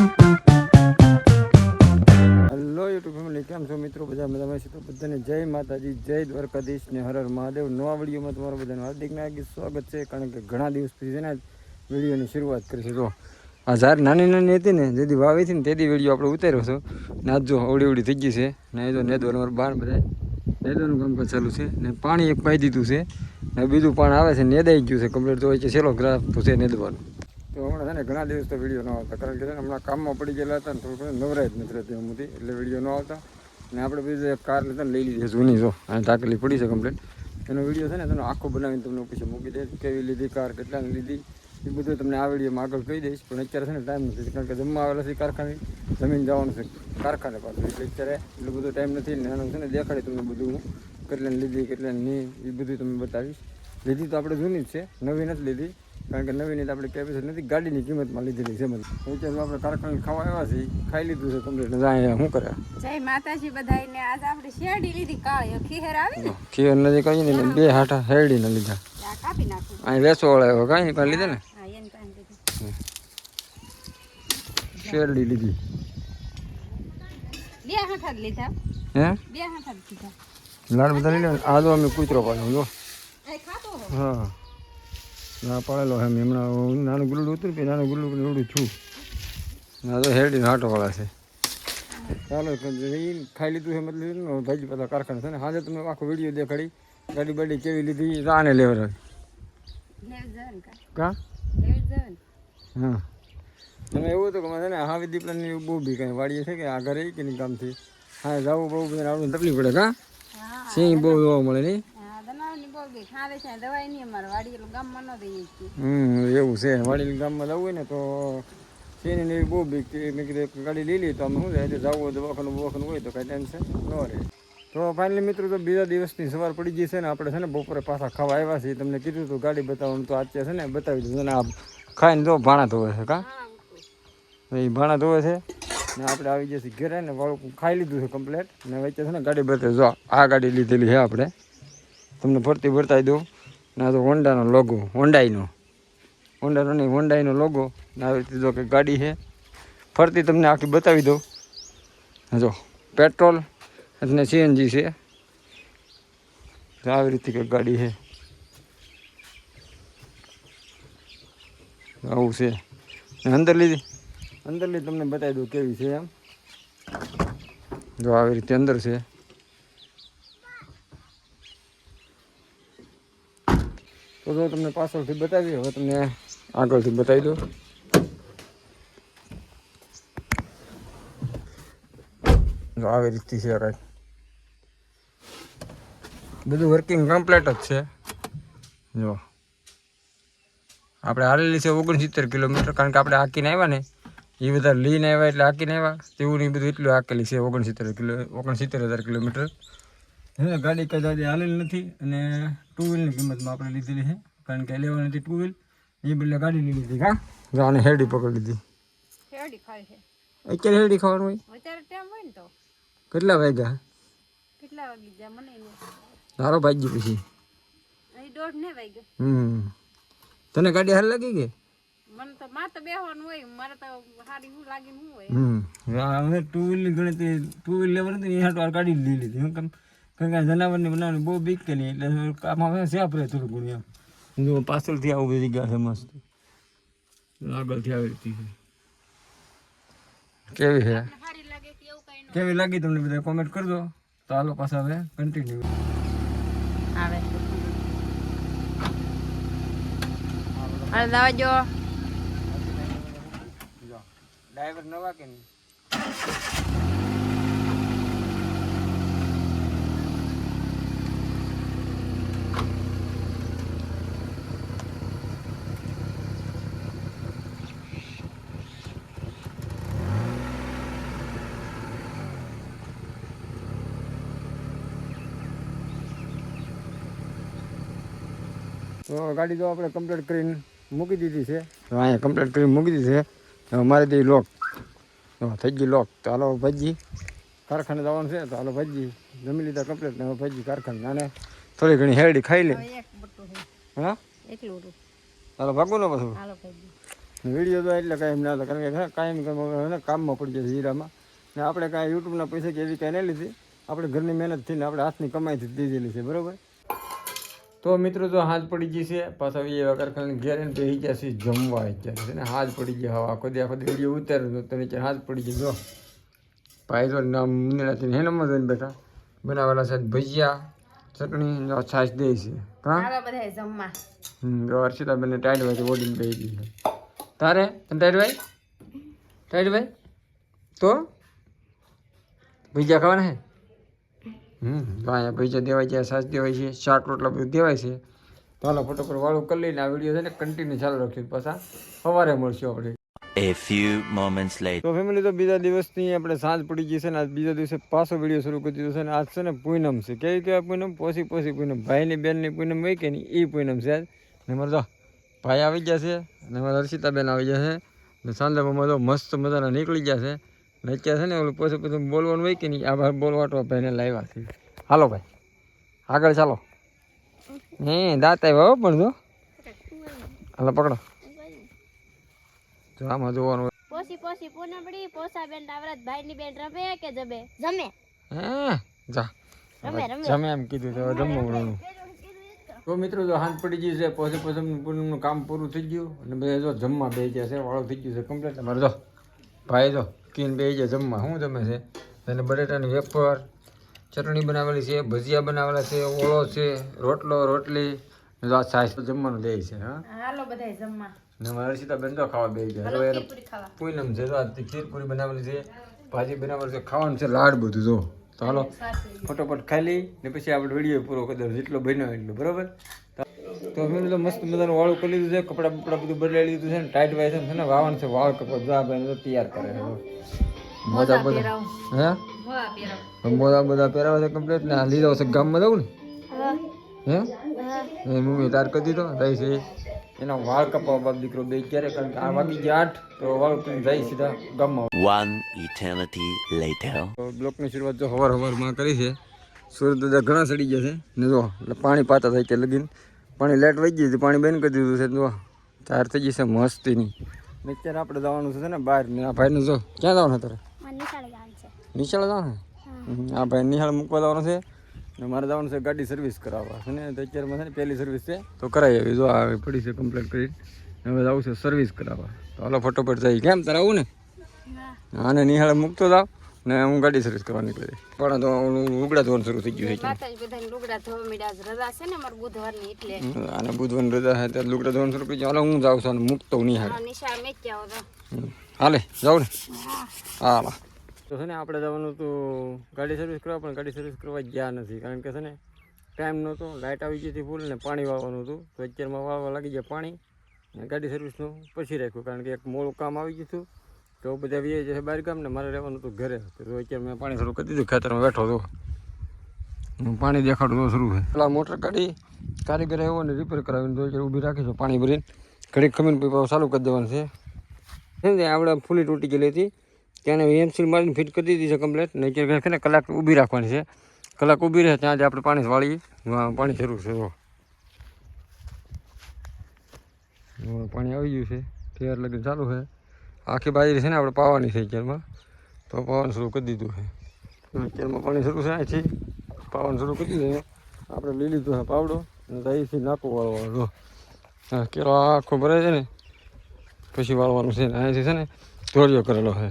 Hello YouTube family, કેમ છો મિત્રો? બધા મજામાં છે તો બધાને જય માતાજી, જય દ્વારકાધીશ ને હર મહાદેવ. નવા વિડીયોમાં તમારું બધાનું હાર્દિક નાગી સ્વાગત છે, કારણ કે ઘણા દિવસ પછી છે ને વિડીયોની શરૂઆત કરીશું. તો આ ઝાર નાની નાની હતી ને, જેથી વાવી હતી ને, તેથી વીડિયો આપણે ઉતાર્યો છો. ને આજ જો અવડી અવડી થઈ ગઈ છે, ને એ તો નેદવાર અમારા બાર બધા નેદવાનું કામકાજ ચાલુ છે. ને પાણી એક પાઈ દીધું છે, ને બીજું પાણી આવે છે, નેદાઈ ગયું છે, કમ્પ્લીટ તો હોય છે, છેલ્લો ગ્રાફ તો છે નેદવાનું. તો હમણાં છે ને ઘણા દિવસ તો વીડિયો ન આવતા. કારણ કે છે હમણાં કામમાં પડી ગયેલા હતા ને થોડું નવરાય જ નથી રહેતી અમુથી એટલે વીડિયો ન આવતા. અને આપણે બીજું એક કાર લેતા લઈ લીધી જૂની જો. અને ટાંકલી પડી છે કમ્પ્લેન એનો વીડિયો છે ને તેનો આખો બનાવીને તમને પછી મૂકી દે કેવી લીધી કાર કેટલાની લીધી, એ બધું તમને આ વિડીયોમાં આગળ કહી દઈશ. પણ અત્યારે છે ને ટાઈમ નથી. કારણ કે જમવા આવેલા છે કારખાને. જમીન જવાનું છે કારખાને પાછું. એટલે અત્યારે એટલું બધો ટાઈમ નથી. ને એનું છે ને દેખાડી તમને બધું કેટલાને લીધી, કેટલાને નહીં, એ બધું તમને બતાવીશ. લીધી તો આપણે જૂની જ છે. નવી નથી લીધી. કારણ કે નવીની તો આપણે કેપેસિટી નથી ગાડીની કિંમતમાં લીધેલી છે મને અત્યારે આપણે કારખાને ખાવા આવ્યા છીએ ખાઈ લીધું છે કમ્પ્લીટ જાય શું કરે? જય માતાજી બધાને આજ આપણે શેરડી લીધી કાળી. ખીહેર આવી ને? ખીર નથી કઈ નહીં બે હાટા શેરડીને લીધા. કાપી નાખું. અહીં વેચો વાળા આવ્યો કાંઈ પણ લીધા ને? શેરડી લીધી. બે હાથા લીધા. હે? બે હાથા લીધા. લાડ બધા લઈ લે આ અમે કૂતરો પાડ્યો જો. હા. ના પાડેલો એમ. હમણાં નાનું ગુલ્લું હતું પછી નાનું ગુલ્લું એવડું છું. ના તો હેરડી હાટોવાળા છે. ચાલો ખાઈ લીધું છે મતલબ ભાઈ ભાજી પેલા કારખાના છે ને. હાજર તમે આખો વીડિયો દેખાડી. ગાડી બાડી કેવી લીધી રાને લેવર કા? હા. તમે એવું હતું કે મને ને હાવી દીપડાની બહુ બી કાંઈ વાડીએ છે કે આ ઘરે કે નહીં કામથી હા જવું બહુ બધા આવડું તકલીફ પડે કા? સિંહ બહુ જોવા મળે નહીં? હમ એવું છે. વાડી ગામમાં જવું હોય ને તો સિંહની ને બહુ બીક મેં કીધું ગાડી લઈ લઈએ તો અમે શું થાય જવું હોય દવાખાનું બવાખાનું હોય તો કાંઈ ટેન્શન ન રહે. તો ફાઇનલી મિત્રો તો બીજા દિવસની સવાર પડી ગઈ છે ને આપણે છે ને બપોરે પાછા ખાવા આવ્યા છીએ. તમને કીધું હતું ગાડી બતાવવાનું તો આજે છે ને બતાવી દીધું આ ખાઈને જો ભાણા ધોવે છે કા? એ ભાણા ધોવે છે. ને આપણે આવી જઈએ છીએ ઘરે ને વાળું ખાઈ લીધું છે કમ્પ્લેટ ને વચ્ચે છે ને ગાડી બતાવી જો આ ગાડી લીધેલી છે આપણે. તમને ફરતી બતાવી દઉં. ને આ તો હોન્ડાનો લોગો હોન્ડાઈનો. હોન્ડાનો નહીં, હોન્ડાઈનો લોગો ને આવી રીતે જો કે ગાડી છે. ફરતી તમને આખી બતાવી દઉં. જો, પેટ્રોલ અને સીએનજી છે. આવી રીતે કંઈક ગાડી છે. આવું છે. અંદર લીધી અંદર લીધી તમને બતાવી દઉં કેવી છે એમ. જો આવી રીતે અંદર છે. તો જો તમને પાછળથી બતાવી હવે તમને આગળથી બતાવી જો આવી રીતથી છે કાંઈક બધું વર્કિંગ કમ્પ્લીટ જ છે. જો. આપણે હાલેલી છે ઓગણસિત્તેર કિલોમીટર, કારણ કે આપણે હાકીને આવ્યા ને, એ બધા લઈને આવ્યા એટલે હાકીને આવ્યા. તેવું નહીં બધું એટલું હાકેલી છે, ઓગણસિત્તેર કિલો, ઓગણસિત્તેર હજાર કિલોમીટર. હે, ગાડી કદાચ હાલેલી નથી અને ટુ વ્હીલની કિંમતમાં આપણે લીધેલી છે. કારણ કે લેવાની હતી ટુ વ્હીલ એ બદલે ગાડી લીધી કા જો આને હેરડી પકડી લીધી. હેડી ખાય છે. અત્યારે હેડી ખાવાનું હોય? અત્યારે ટાઈમ હોય ને તો. કેટલા વાગ્યા? કેટલા વાગી જાય મને તારો ભાજી પછી. દોઢ ને વાગ્યો. હમ. તને ગાડી હાલ લાગી ગઈ મને તો માં તો બેહવાનું હોય. મારે તો હારી હું લાગી હું હોય. હમ. હવે ટુ વ્હીલની ગણતરી ટુ વ્હીલ લેવાની હતી એ હાટુ ગાડી લીધી. હું કેમ કારણ કે આ જનાવરની બનાવવાની બહુ બીક કે નહીં એટલે આમાં હવે સેફ રહે થોડું ઘણું એમ જો પાછળથી આવું બધી ગયા છે મસ્ત આગળથી આવી રીતે છે કેવી છે સારી લાગે કે એવું કઈ કેવી લાગી તમને બધા કોમેન્ટ કરજો તો હાલો પાછા હવે કન્ટિન્યુ આવે અરે દવા જો ડ્રાઈવર નવા કે નહીં તો ગાડી તો આપણે કમ્પ્લીટ કરીને મૂકી દીધી છે. તો અહીંયા કમ્પ્લીટ કરીને મૂકી દીધી છે. મારી મારે તે લોક તો થઈ ગઈ લોક તો હાલો ભજી કારખાને જવાનું છે તો હાલો ભજી જમી લીધા કમ્પ્લીટ ને હવે ભજી કારખાને અને થોડી ઘણી હેરડી ખાઈ લે. એક બટું છે. હા? હાલો ભાગવું ને પાછું. વીડિયો તો એટલે કાંઈ એમ ના હતા કારણ કે કાંઈ કાયમ કામ કામમાં પડી જાય છે હીરામાં. ને આપણે કાંઈ યુટ્યુબના પૈસા કે એવી કાંઈ નહીં લીધી. આપણે ઘરની મહેનતથી ને આપણે હાથની કમાઈથી દીધેલી છે બરોબર? તો મિત્રો તો હાથ પડી ગઈ છે પાછા એ વગર ઘેર એને બેસી ગયા છે જમવા અત્યારે છે ને હાજ પડી ગયા હવા આખો દી આખો વીડિયો ઉતાર્યો તો નીચે હાજ પડી ગઈ જો. ભાઈ તો નામ નિરાતી હે નંબર જોઈને બેઠા બનાવેલા છે ભજીયા ચટણી છાશ દે છે. હા? બધા જમવા. હમ તો હર્ષિતાબેનને ટાઈટ ભાઈ ઓડીને બેસી ગઈ તારે? તને ટાઈટ ભાઈ ટાઈટ ભાઈ તો? ભજીયા ખાવાના હે? હમ. તો અહીંયા ભજીયા દેવાય છે છાશ દેવાય છે શાક રોટલા બધું દેવાય છે. તો હાલો ફટોફટ વાળું કરી લઈને આ વીડિયો છે ને કન્ટિન્યુ ચાલુ રાખ્યું પાછા સવારે મળશું આપણે. A few moments later. તો ફેમિલી તો બીજા દિવસની આપણે સાંજ પડી ગઈ છે ને આજ બીજા દિવસે પાછો વીડિયો શરૂ કરી દીધો છે ને આજ છે ને પૂનમ છે. કેવી કેવા પૂનમ? પોસી પોસી પૂનમ. ભાઈની બેનની પૂનમ હોય કે નહીં એ પૂનમ છે આજ. ને મારે જો ભાઈ આવી ગયા છે અને મારા હર્ષિતાબેન આવી ગયા છે. ને સાંજમાં તો મસ્ત મજાના નીકળી ગયા છે. અત્યારે છે ને ઓલું પોસે પછી બોલવાનું હોય કે નહીં આ ભાઈ બોલવાટો ભાઈને લાવ્યા છે. હાલો ભાઈ આગળ ચાલો. હે દાંત આવ્યા પણ જો. હાલો પકડો. જો આમાં જોવાનું પોસી પોસી પૂનમડી પોસા બેન આવરત ભાઈ ની બેન રમે કે જમે? જમે. હે જા. રમે રમે. જમે એમ કીધું તો હવે જમવા મળવાનું તો મિત્રો જો હાથ પડી ગયું છે પછી પછી પૂનમનું કામ પૂરું થઈ ગયું. અને બધા જો જમવા બે ગયા છે વાળો થઈ ગયું છે કમ્પ્લીટ તમારે જો ભાઈ જો કીન બે ગયા જમવા શું જમે છે? અને બટેટાની વેફર ચટણી બનાવેલી છે ભજીયા બનાવેલા છે ઓળો છે રોટલો રોટલી આ તો જમવાનું દે છે હા? હાલો જમવા. ને મારા સીતાબેન તો ખાવા બે ગયા. હવે એને પૂનમ છે તો આ ખીરપુરી બનાવેલી છે ભાજી બનાવેલી છે ખાવાનું છે લાડ બધું જો. તો હાલો ફટોફટ ખાઈ લઈ ને પછી આપણે વીડિયો પૂરો કરી દઉં જેટલો બન્યો એટલો બરાબર? તો મેં તો મસ્ત મજાનું વાળું કરી લીધું છે કપડાં બપડા બધું બદલાઈ લીધું છે ને ટાઈટ વાય છે ને વાવણ છે વાળ કપડા બધા ભાઈ તૈયાર કરે છે. મોજા બધા હે? મોજા બધા પહેરાવે છે કમ્પ્લીટ ને લીધા છે ગામમાં જવું ને? હે. એ મમ્મી તાર કરી દીધો રહી છે. એના વાળ કપાવા બાપ દીકરો બે ક્યારે? કારણ કે આ વાગી ગયા આઠ તો વાળ કરીને જાય સીધા ગામમાં. વન ઇટર્નિટી લેટર બ્લોકની શરૂઆત જો હવાર હવારમાં કરી છે. સૂર્ય દાદા ઘણા સડી ગયા છે. ને જો એટલે પાણી પાતા થાય તે લગીન. પાણી લેટ વહી ગયું હતી પાણી બંધ કરી દીધું છે જો ચાર થઈ ગઈ છે મસ્તીની. ને અત્યારે આપણે જવાનું છે ને બહાર. ને આ ભાઈને જો ક્યાં જવાનું તારે? નિશાળ જવાનું આ ભાઈ નિહાળ મૂકવા જવાનું છે. ને મારે જવાનું છે ગાડી સર્વિસ કરાવવા. છે ને તો અત્યારમાં છે ને પહેલી સર્વિસ છે. તો કરાવી આવી જો આ પડી છે કમ્પ્લીટ કરી હવે જવું છે સર્વિસ કરાવવા. તો હાલો ફટોફટ જઈ કેમ તારે આવું ને? આને નિહાળે મૂકતો જાવ. ને હું ગાડી સર્વિસ કરવા નીકળી પણ તો લુગડા ધોવાનું શરૂ થઈ ગયું છે બધાને લુગડા ધોવા રજા છે ને મારે બુધવારની એટલે. અને બુધવાની રજા છે ત્યારે લુગડા ધોવાનું શરૂ કરી હાલો હું જાઉં છું અને મૂકતો નહીં હાલ નિશા હાલે જાઉં ને. હા. તો છે ને આપણે જવાનું હતું ગાડી સર્વિસ કરવા પણ ગાડી સર્વિસ કરવા ગયા નથી. કારણ કે છે ને ટાઈમ નહોતો લાઇટ આવી ગઈ હતી ફૂલ ને પાણી વાળવાનું હતું. તો અત્યારમાં વાળવા લાગી ગયા પાણી. અને ગાડી સર્વિસનું પછી રાખ્યું. કારણ કે એક મોડું કામ આવી ગયું હતું. તો બધા વીએ છે બહાર ગામ ને મારે રહેવાનું હતું ઘરે. તો અત્યારે મેં પાણી શરૂ કરી દીધું, ખેતરમાં બેઠો હતો હું પાણી દેખાડું તો શરૂ છે. પેલા મોટર કાઢી, કારીગર આવ્યો ને રિપેર કરાવીને તો અત્યારે ઊભી રાખી છે પાણી ભરીને. ઘડીક ખમીને પાછું ચાલુ કરી દેવાનું છે. ને આપણે ફૂલી તૂટી ગયેલી હતી. ત્યાં એમસીલ મારીને ફિટ કરી દીધી છે કમ્પ્લેટ ને અત્યારે છે ને કલાક ઊભી રાખવાની છે. કલાક ઊભી રહે ત્યાં જ આપણે પાણી વાળીએ. પાણી જરૂર છે તો પાણી આવી ગયું છે. ફેર લગીને ચાલુ છે. આખી બાજરી છે ને આપણે પાવાની છે અત્યારમાં. તો પાવાનું શરૂ કરી દીધું છે. અત્યારમાં પાણી શરૂ છે. અહીંથી પાવાનું શરૂ કરી દીધું આપણે લઈ લીધું છે પાવડો અને અહીંથી નાખું વાળવાનો. હા કેરો આખો ભરાય છે ને, પછી વાળવાનું છે ને. અહીંથી છે ને ધોરિયો કરેલો છે.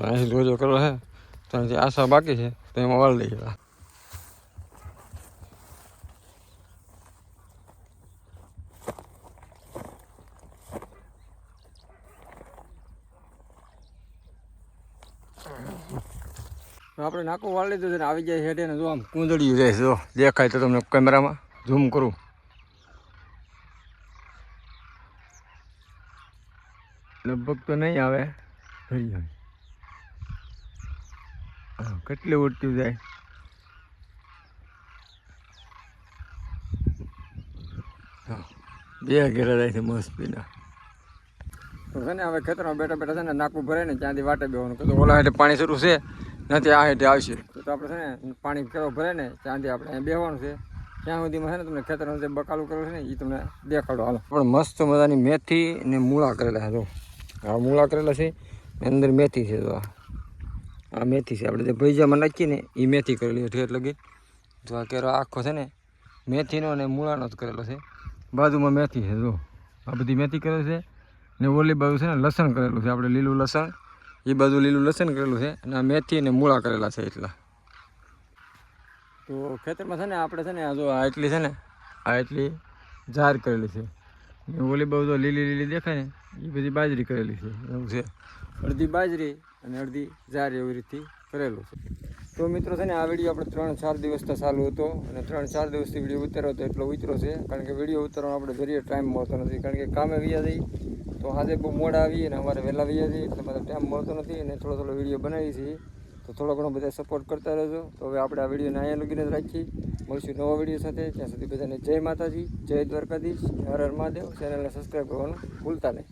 અહીંથી ધોરિયો કરેલો છે. તો અહીંથી આશા બાકી છે, તો એમાં વાળ લઈએ. આપણે નાકું વાળી લીધું છે ને આવી જાય છે ને જો આમ કુંદડિયું જાય છે જો દેખાય તો તમને કેમેરામાં ઝૂમ કરું. લગભગ તો નહીં આવે. હા, કેટલી ઉડતું જાય? બે ઘેરા જાય છે મસ્તીના તો છે ને હવે ખેતરમાં બેઠા બેઠા છે ને નાકું ભરાય ને ત્યાંથી વાટે બેવાનું. કીધું ઓલા એટલે પાણી શરૂ છે. નથી આ હેઠે આવશે. તો આપણે છે ને પાણી ફેરો ભરે ને ત્યાંથી આપણે બેહવાનું છે. ત્યાં સુધીમાં છે ને તમને ખેતરનું જે બકાલું કરેલું છે ને એ તમને દેખાડો હાલો. પણ મસ્ત મજાની મેથી ને મૂળા કરેલા છે જો. આ મૂળા કરેલા છે અંદર મેથી છે જો આ. મેથી છે આપણે જે ભૈજામાં નાખીએ ને એ મેથી કરેલી છે એટલે લગી જો આ કેરો આખો છે ને મેથીનો અને મૂળાનો જ કરેલો છે. બાજુમાં મેથી છે જો. આ બધી મેથી કરેલી છે ને ઓલી બાજુ છે ને લસણ કરેલું છે આપણે લીલું લસણ. એ બાજુ લીલું લસણ કરેલું છે અને આ મેથી અને મૂળા કરેલા છે એટલા. તો ખેતરમાં છે ને આપણે છે ને આ જો આ એટલી છે ને, આ એટલી જાહેર કરેલી છે. ઓલી બહુ તો લીલી લીલી દેખાય ને એ બધી બાજરી કરેલી છે, એવું છે. અડધી બાજરી અને અડધી જાર એવી રીતથી કરેલું છે. તો મિત્રો છે ને આ વીડિયો આપણે ત્રણ ચાર દિવસથી ચાલુ હતો અને ત્રણ ચાર દિવસથી વીડિયો ઉતાર્યો હતો એટલો ઉતરો છે, કારણ કે વીડિયો ઉતારવાનો આપણે જરીએ ટાઈમ મળતો નથી, કારણ કે કામે વ્યા જઈ તો આજે બહુ મોડા આવીએ અને અમારે વહેલા વ્યા છીએ એટલે મારે ટાઈમ મળતો નથી અને થોડો થોડો વીડિયો બનાવીએ છીએ તો થોડો ઘણો બધા સપોર્ટ કરતા રહેજો. તો હવે આપણે આ વિડીયોને અહીંયા લગીને જ રાખીએ. મળીશું નવા વીડિયો સાથે. ત્યાં સુધી બધાને જય માતાજી, જય દ્વારકાધીશ હર હર મહાદેવ. ચેનલને સબસ્ક્રાઈબ કરવાનું ભૂલતા નહીં.